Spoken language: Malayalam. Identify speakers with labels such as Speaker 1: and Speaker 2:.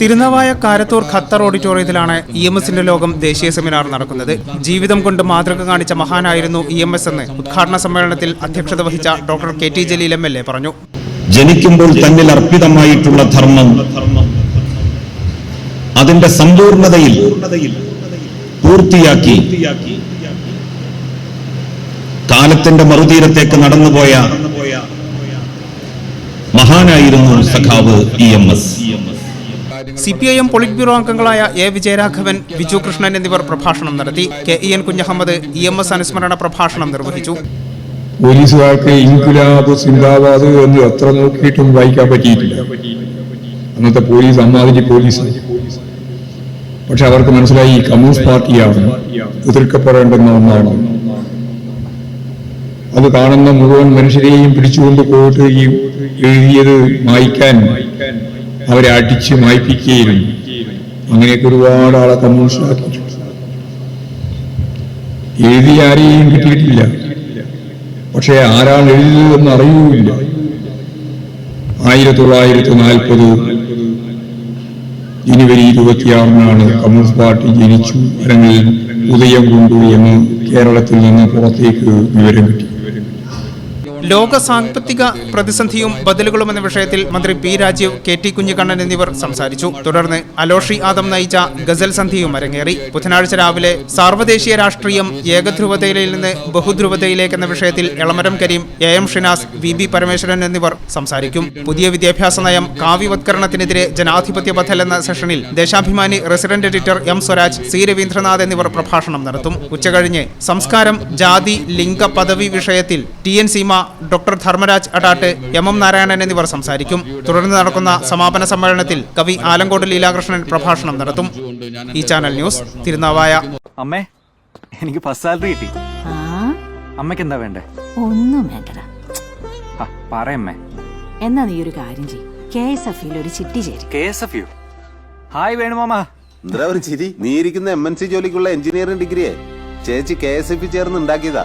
Speaker 1: തിരുനാവായ കാരത്തൂർ ഖത്തർ ഓഡിറ്റോറിയത്തിലാണ് ഇ എം എസിന്റെ ലോകം ദേശീയ സെമിനാർ നടക്കുന്നത്. ജീവിതം കൊണ്ട് മാതൃക കാണിച്ച മഹാനായിരുന്നു ഇ എം എസ് എന്ന് ഉദ്ഘാടന സമ്മേളനത്തിൽ അധ്യക്ഷത വഹിച്ച doctor K T Jaleel M L A പറഞ്ഞു.
Speaker 2: ജനിക്കുമ്പോൾ തന്നിൽ അർപ്പിതമായിട്ടുള്ള ധർമ്മം അതിന്റെ സമ്പൂർണതയിൽ പൂർത്തിയാക്കി കാലത്തിന്റെ മറുതീരത്തേക്ക് നടന്നുപോയ മഹാനായിരുന്നു സഖാവ് E M S.
Speaker 1: C P I M polit bureau അംഗങ്ങളായ എ വിജയരാഘവൻ വിജു കൃഷ്ണൻ എന്നിവർ പ്രഭാഷണം നടത്തി. K E N Kunhahammed E M S അനുസ്മരണ പ്രഭാഷണം നിർവഹിച്ചു.
Speaker 3: പോലീസുകാർക്ക് ഇൻകുലാബ് സിന്ദാബാദ് എന്ന് എത്ര നോക്കിയിട്ടും വായിക്കാൻ പറ്റിയിട്ടില്ല. അന്നത്തെ പോലീസ് അമ്മാതിരി പോലീസ്. പക്ഷെ അവർക്ക് മനസ്സിലായി ഈ കമ്മ്യൂണിസ്റ്റ് പാർട്ടിയാണ് എതിർക്കപ്പെടേണ്ടുന്ന ഒന്നാണ്. അത് കാണുന്ന മുഴുവൻ മനുഷ്യരെയും പിടിച്ചുകൊണ്ട് പോയിട്ട് ഈ എഴുതിയത് മായ്ക്കാൻ അവരെ അടിച്ച് മായ്പ്പിക്കുകയായിരുന്നു അങ്ങനെയൊക്കെ ഒരുപാട് ആളെ കമ്മ്യൂണിസ്റ്റാക്കി എഴുതി ആരെയും കിട്ടിയിട്ടില്ല. പക്ഷേ ആരാണ് എഴുതിയതെന്ന് അറിയൂല്ല. ആയിരത്തി തൊള്ളായിരത്തി നാൽപ്പത് ജനുവരി ഇരുപത്തിയാറിനാണ് കമ്മ്യൂണിസ്റ്റ് പാർട്ടി ജനിച്ചു. അല്ലെങ്കിൽ ഉദയം കൊണ്ടു എന്ന് കേരളത്തിൽ നിന്ന് പുറത്തേക്ക് വിവരം കിട്ടി.
Speaker 1: ലോക സാമ്പത്തിക പ്രതിസന്ധിയും ബദലുകളും എന്ന വിഷയത്തിൽ മന്ത്രി P Rajeev K T Kunhikannan എന്നിവർ സംസാരിച്ചു. തുടർന്ന് അലോഷി ആദം നയിച്ച ഗസൽ സന്ധിയും അരങ്ങേറി. ബുധനാഴ്ച രാവിലെ സാർവദേശീയ രാഷ്ട്രീയം ഏകധ്രുവതയിൽ നിന്ന് ബഹുധ്രുവതയിലേക്ക് എന്ന വിഷയത്തിൽ Elamaram Kareem A M Shinas V B Parameswaran എന്നിവർ സംസാരിക്കും. പുതിയ വിദ്യാഭ്യാസ നയം കാവ്യവത്കരണത്തിനെതിരെ ജനാധിപത്യ ബദൽ എന്ന സെഷനിൽ Deshabhimani resident editor M Swaraj C Raveendranath എന്നിവർ പ്രഭാഷണം നടത്തും. ഉച്ചകഴിഞ്ഞ് സംസ്കാരം ജാതി ലിംഗ പദവി വിഷയത്തിൽ T N Seema doctor Dharmaraj Adatt M M Narayanan എന്നിവർ സംസാരിക്കും. തുടർന്ന് നടക്കുന്ന സമാപന സമ്മേളനത്തിൽ കവി ആലങ്കോട് ലീലാകൃഷ്ണൻ പ്രഭാഷണം നടത്തും. ഈ ചാനൽ ന്യൂസ് തിരുനാവായ.
Speaker 4: അമ്മേ എനിക്ക് ഫസ്റ്റ് സാലറി കിട്ടി.
Speaker 5: ആ?
Speaker 4: അമ്മയ്ക്ക് എന്താ വേണ്ടേ?
Speaker 5: ഒന്നും വേണ്ടടാ.
Speaker 4: ആ പറയമ്മേ
Speaker 5: എന്നാ നീ ഒരു കാര്യം ചെയ്യും. കെ എസ് എഫ് ഒരു ചിട്ടി ചേരും.
Speaker 4: കെ എസ് എഫ് യു. ഹായ് വേണുമാമ
Speaker 6: എന്താ ഒരു ചിരി? നീ ഇരിക്കുന്ന എം എൻ സി ജോലിക്കുള്ള എഞ്ചിനീയറിംഗ് ഡിഗ്രിയെ. ചേച്ചി കെ എസ് എഫ് ചേർന്ന് ഉണ്ടാക്കിയതാ.